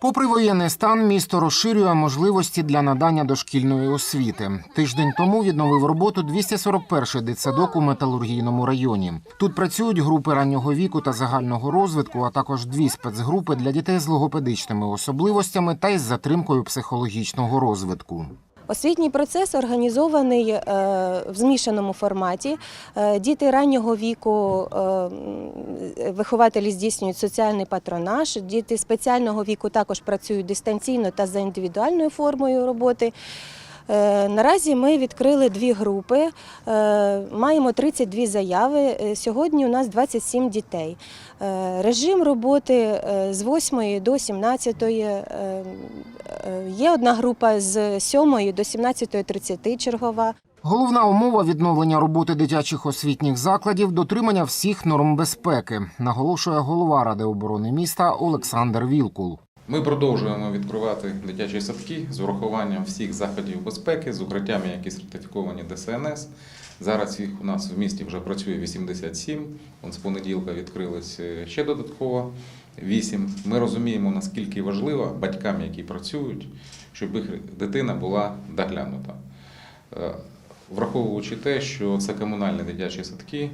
Попри воєнний стан, місто розширює можливості для надання дошкільної освіти. Тиждень тому відновив роботу 241-й дитсадок у металургійному районі. Тут працюють групи раннього віку та загального розвитку, а також дві спецгрупи для дітей з логопедичними особливостями та із затримкою психологічного розвитку. Освітній процес організований е, в змішаному форматі. Е, Діти раннього віку е, вихователі здійснюють соціальний патронаж. Діти спеціального віку також працюють дистанційно та за індивідуальною формою роботи. Наразі ми відкрили дві групи, маємо 32 заяви. Сьогодні у нас 27 дітей. Режим роботи з 8 до 17. Е, Є одна група з 7 до 17.30 чергова. Головна умова відновлення роботи дитячих освітніх закладів дотримання всіх норм безпеки, наголошує голова ради оборони міста Олександр Вілкул. Ми продовжуємо відкривати дитячі садки з урахуванням всіх заходів безпеки, з укриттями, які сертифіковані ДСНС. Зараз їх у нас в місті вже працює 87. Он з понеділка відкрилось е, ще додатково 8. Ми розуміємо, наскільки важливо батькам, які працюють, щоб їх дитина була доглянута. Е, Враховуючи те, що це комунальні дитячі садки,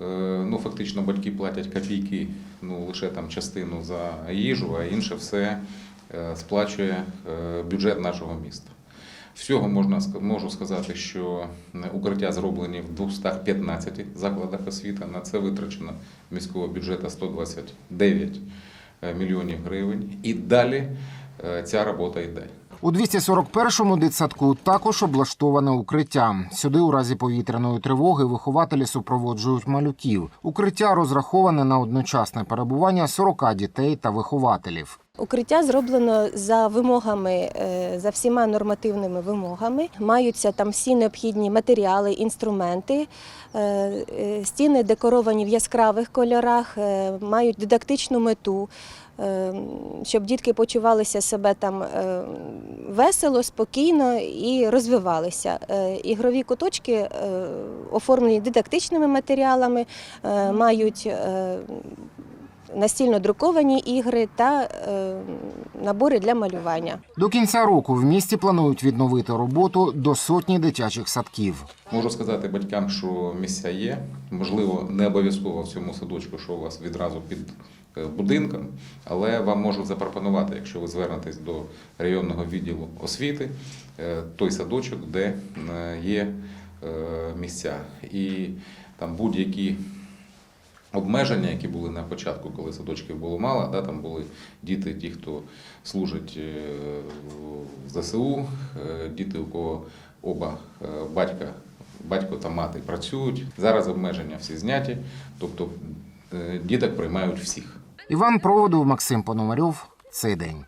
е, ну фактично батьки платять копійки, ну лише там частину за їжу, а інше все е, сплачує бюджет нашого міста. Всього можна можу сказати, що укриття зроблені в 215 закладах освіти. На це витрачено міського бюджету 129 мільйонів гривень. І далі е, ця робота йде. У 241-му дитсадку також облаштоване укриття. Сюди у разі повітряної тривоги вихователі супроводжують малюків. Укриття розраховане на одночасне перебування 40 дітей та вихователів. Укриття зроблено за вимогами, е, за всіма нормативними вимогами. Маються там всі необхідні матеріали, інструменти. Е, е, Стіни декоровані в яскравих кольорах, мають дидактичну мету, щоб дітки почувалися себе там весело, спокійно і розвивалися. Ігрові куточки оформлені дидактичними матеріалами, мають настільно друковані ігри та е, набори для малювання. До кінця року в місті планують відновити роботу до сотні дитячих садків. Можу сказати батькам, що місця є. Можливо, не обов'язково в цьому садочку, що у вас відразу під е, будинком, але вам можу запропонувати, якщо ви звернетесь до районного відділу освіти, е, той садочок, де є місця. І там будь-які обмеження, які були на початку, коли садочків було мало, да, там були діти, ті, хто служить е, в ЗСУ, е, діти, у кого оба е, батька, батько та мати працюють. Зараз обмеження всі зняті, тобто діток приймають всіх. Іван Проводов, Максим Пономарьов. Цей день.